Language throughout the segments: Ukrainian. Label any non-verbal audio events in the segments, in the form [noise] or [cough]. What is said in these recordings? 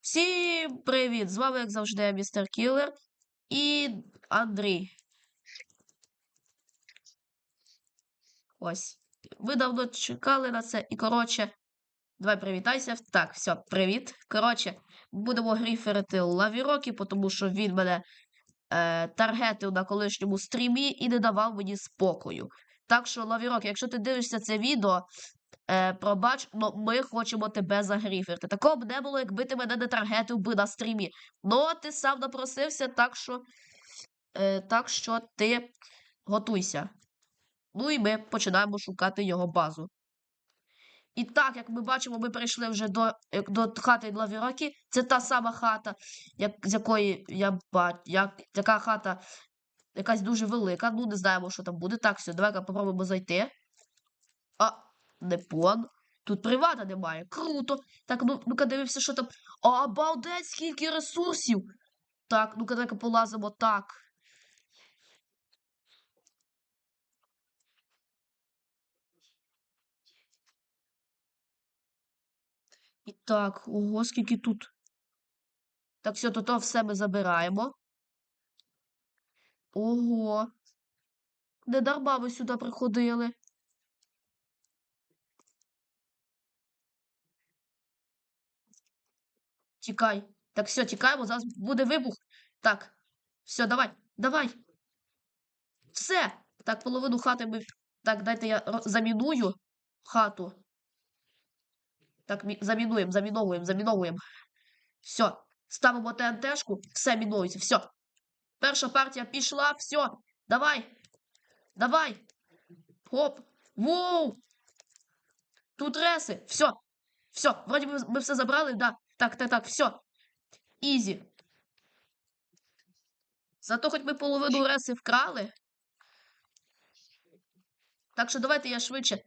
Всім привіт! З вами, як завжди, містер Кілер і Андрій. Ось. Ви давно чекали на це. І, коротше, давай привітайся. Так, все, привіт. Коротше, будемо гріферити Лавірокі, тому що він мене е, таргетив на колишньому стрімі і не давав мені спокою. Так що, Лавірок, якщо ти дивишся це відео, Е, пробач, но ми хочемо тебе загріферти. Такого б не було, якби ти мене не таргетив би на стрімі. Ну, ти сам напросився, так що, е, так що ти готуйся. Ну і ми починаємо шукати його базу. І так, як ми бачимо, ми прийшли вже до, е, до хати Лавірокі. Це та сама хата, як, з якої я бачу, як, яка хата якась дуже велика. Ну, не знаємо, що там буде. Так, все, давай-ка попробуємо зайти. А, не. Тут привата немає. Круто. Так, ну, ну-ка дивимося, що там. Обалдеть, скільки ресурсів. Так, ну-ка, давай-ка полазимо так. І так, ого, скільки тут. Так, все, то, то все ми забираємо. Ого. Не дарма ми сюди приходили. Тікай. Так, все, тікаємо, зараз буде вибух. Так, все, давай, давай. Все. Так, половину хати ми. Так, дайте я заміную хату. Так, мі- замінуємо, заміновуємо, заміновуємо. Все. Ставимо ТНТшку, все мінується, все. Перша партія пішла, все. Давай. Давай. Хоп. Воу. Тут реси. Все. Все. Вроді ми, ми все забрали, да. Так, так, так, все. Ізі. Зато хоч ми половину реси вкрали. Так що давайте я швидше.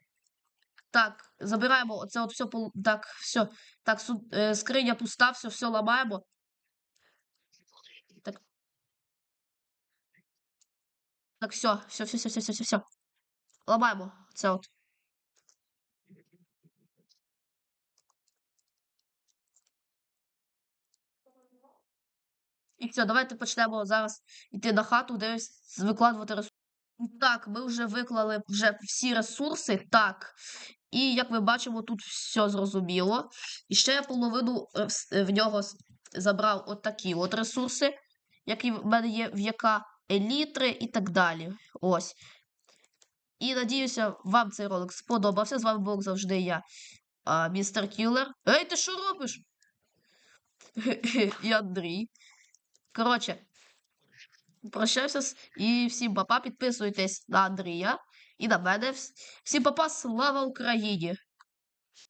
Так, забираємо оце от все Так, все. Так, суд, е, скриня пуста, все, все ламаємо. Так. Так, все, все, все, все, все, все, все. Ламаємо це от. І все, давайте почнемо зараз йти на хату, десь викладувати ресурси. Так, ми вже виклали вже всі ресурси, так. І як ми бачимо, тут все зрозуміло. І ще я половину е, е, в нього забрав от такі от ресурси, які в мене є в ЯК, елітри і так далі. Ось. І надіюся, вам цей ролик сподобався. З вами був завжди я, а, містер Кілер. Ей, ти що робиш? [laughs] І Андрій. Коротше, прощаюся з- і всім папа. Підписуйтесь на Андрія і на мене. Всім папа, слава Україні!